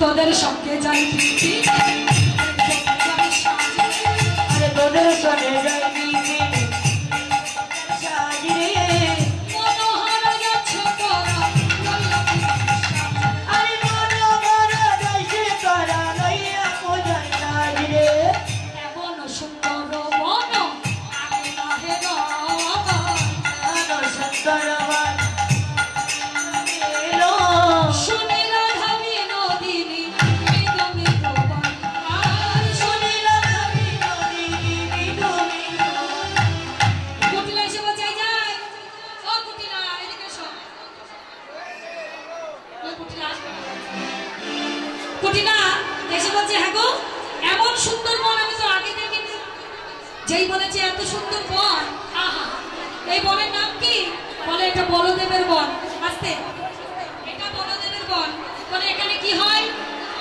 তোদের সঙ্গে যাই পিঠি আরে তোদের সনে যাই পিঠে সাজিরে কুটিলা এসে বলছে হ্যাঁ গো, এমন সুন্দর বন আমি তো আগে দেখিনি। যেই বলেছে এত সুন্দর বন এই বনের নাম কি? বলে এটা বলদেবের বন। আস্তে, এটা বলদেবের বন। বলে, এখানে কি হয়?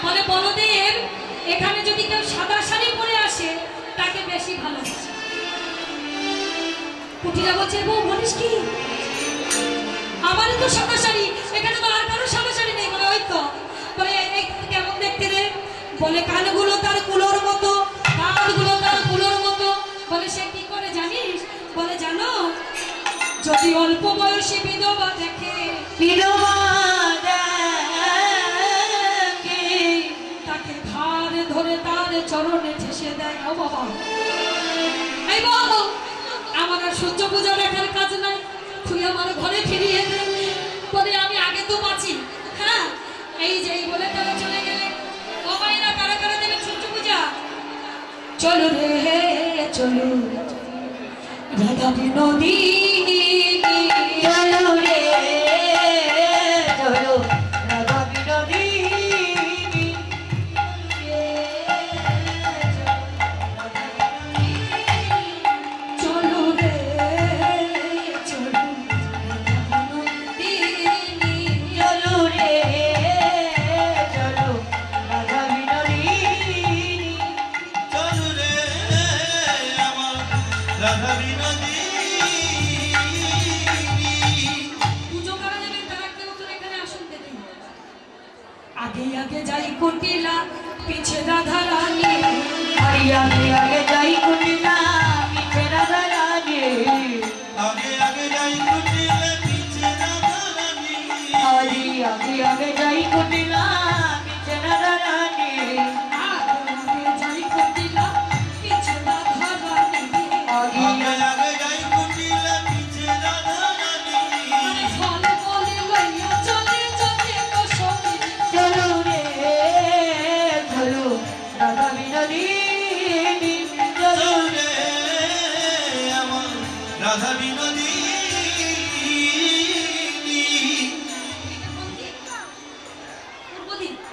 বলে, বলদেব, এখানে যদি কেউ সাদা শাড়ি পরে আসে, তাকে বেশি ভালোবাসে। কুটিরা বলছে, বউ, বলিস কি? আমারই তো সাদা শাড়ি, এখানে তো আর কারও সাদা শাড়ি নেই বলে ওই তো বলে এই কেমন দেখতে রে বলে কানগুলো তার কুলোর মতো কানগুলো তার কুলোর মতো। বলে সে কি করে জানিস? বলে, জানো, যদি অল্প বয়সী বিধবা দেখে বিধবা দেখে, তাকে ঘাড় ধরে তার চরণে ঠেসে দেয়। ও বাবা। এই বাবা, আমার আর সূর্য পূজা দেখার কাজ নাই। তুই আমার ঘরে ফিরিয়ে দে। বলে, আমি আগে তো বাঁচি। চলো রে চলো রাধা বিনোদিনী আগে আগে যাই কুটিলা পিছে রাধা রানী আগে আগে বিনোদিনী চলো